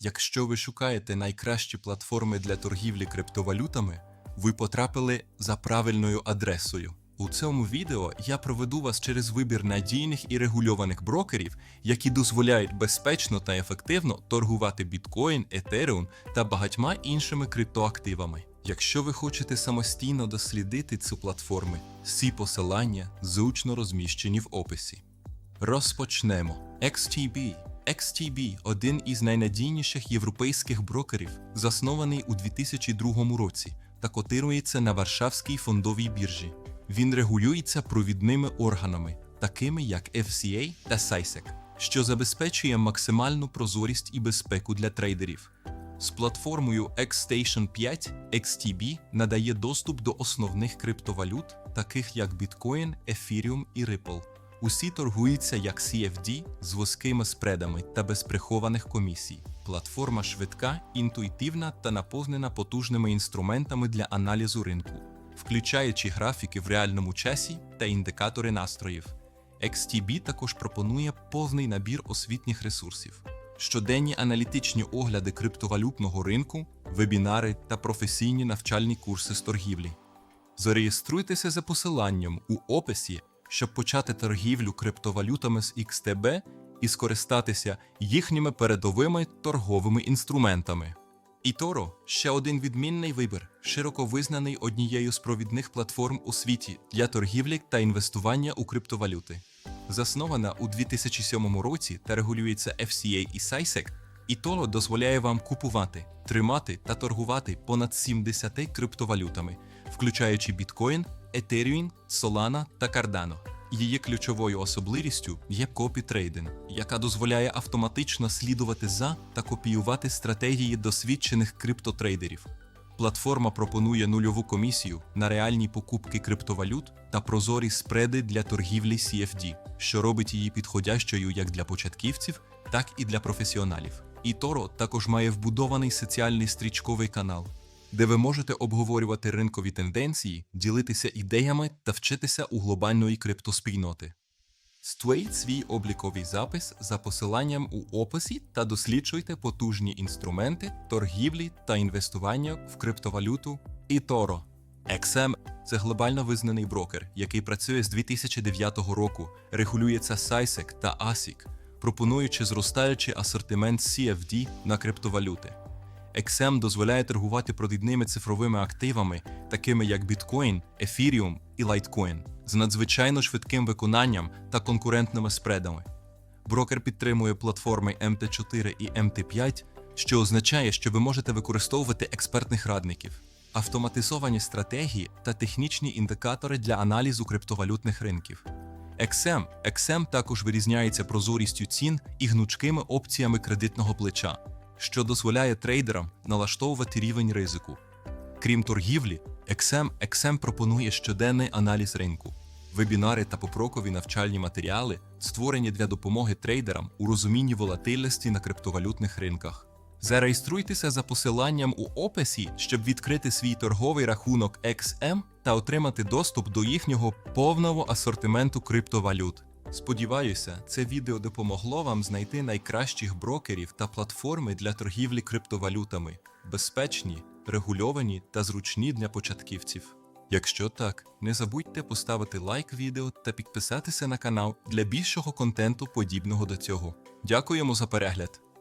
Якщо ви шукаєте найкращі платформи для торгівлі криптовалютами, ви потрапили за правильною адресою. У цьому відео я проведу вас через вибір надійних і регульованих брокерів, які дозволяють безпечно та ефективно торгувати біткоін, етеріум та багатьма іншими криптоактивами. Якщо ви хочете самостійно дослідити ці платформи, всі посилання зручно розміщені в описі. Розпочнемо. XTB. XTB – один із найнадійніших європейських брокерів, заснований у 2002 році та котирується на Варшавській фондовій біржі. Він регулюється провідними органами, такими як FCA та SISEC, що забезпечує максимальну прозорість і безпеку для трейдерів. З платформою XStation 5 XTB надає доступ до основних криптовалют, таких як Bitcoin, Ethereum і Ripple. Усі торгуються як CFD з вузькими спредами та без прихованих комісій. Платформа швидка, інтуїтивна та наповнена потужними інструментами для аналізу ринку, включаючи графіки в реальному часі та індикатори настроїв. XTB також пропонує повний набір освітніх ресурсів, щоденні аналітичні огляди криптовалютного ринку, вебінари та професійні навчальні курси з торгівлі. Зареєструйтеся за посиланням у описі, щоб почати торгівлю криптовалютами з XTB і скористатися їхніми передовими торговими інструментами. eToro – ще один відмінний вибір, широко визнаний однією з провідних платформ у світі для торгівлі та інвестування у криптовалюти. Заснована у 2007 році та регулюється FCA і SISEC, eToro дозволяє вам купувати, тримати та торгувати понад 70 криптовалютами, включаючи біткоін, Ethereum, Solana та Cardano. Її ключовою особливістю є копі-трейдинг, яка дозволяє автоматично слідувати за та копіювати стратегії досвідчених криптотрейдерів. Платформа пропонує нульову комісію на реальні покупки криптовалют та прозорі спреди для торгівлі CFD, що робить її підходящою як для початківців, так і для професіоналів. І Торо також має вбудований соціальний стрічковий канал, де ви можете обговорювати ринкові тенденції, ділитися ідеями та вчитися у глобальної криптоспільноти. Створіть свій обліковий запис за посиланням у описі та досліджуйте потужні інструменти торгівлі та інвестування в криптовалюту eToro. XM – це глобально визнаний брокер, який працює з 2009 року, регулюється SISEC та ASIC, пропонуючи зростаючий асортимент CFD на криптовалюти. XM дозволяє торгувати провідними цифровими активами, такими як Bitcoin, Ethereum і Litecoin, з надзвичайно швидким виконанням та конкурентними спредами. Брокер підтримує платформи MT4 і MT5, що означає, що ви можете використовувати експертних радників, автоматизовані стратегії та технічні індикатори для аналізу криптовалютних ринків. XM XM також вирізняється прозорістю цін і гнучкими опціями кредитного плеча що дозволяє трейдерам налаштовувати рівень ризику. Крім торгівлі, XM, XM пропонує щоденний аналіз ринку, вебінари та попрокові навчальні матеріали, створені для допомоги трейдерам у розумінні волатильності на криптовалютних ринках. Зареєструйтеся за посиланням у описі, щоб відкрити свій торговий рахунок XM та отримати доступ до їхнього повного асортименту криптовалют. Сподіваюся, це відео допомогло вам знайти найкращих брокерів та платформи для торгівлі криптовалютами, безпечні, регульовані та зручні для початківців. Якщо так, не забудьте поставити лайк відео та підписатися на канал для більшого контенту подібного до цього. Дякуємо за перегляд!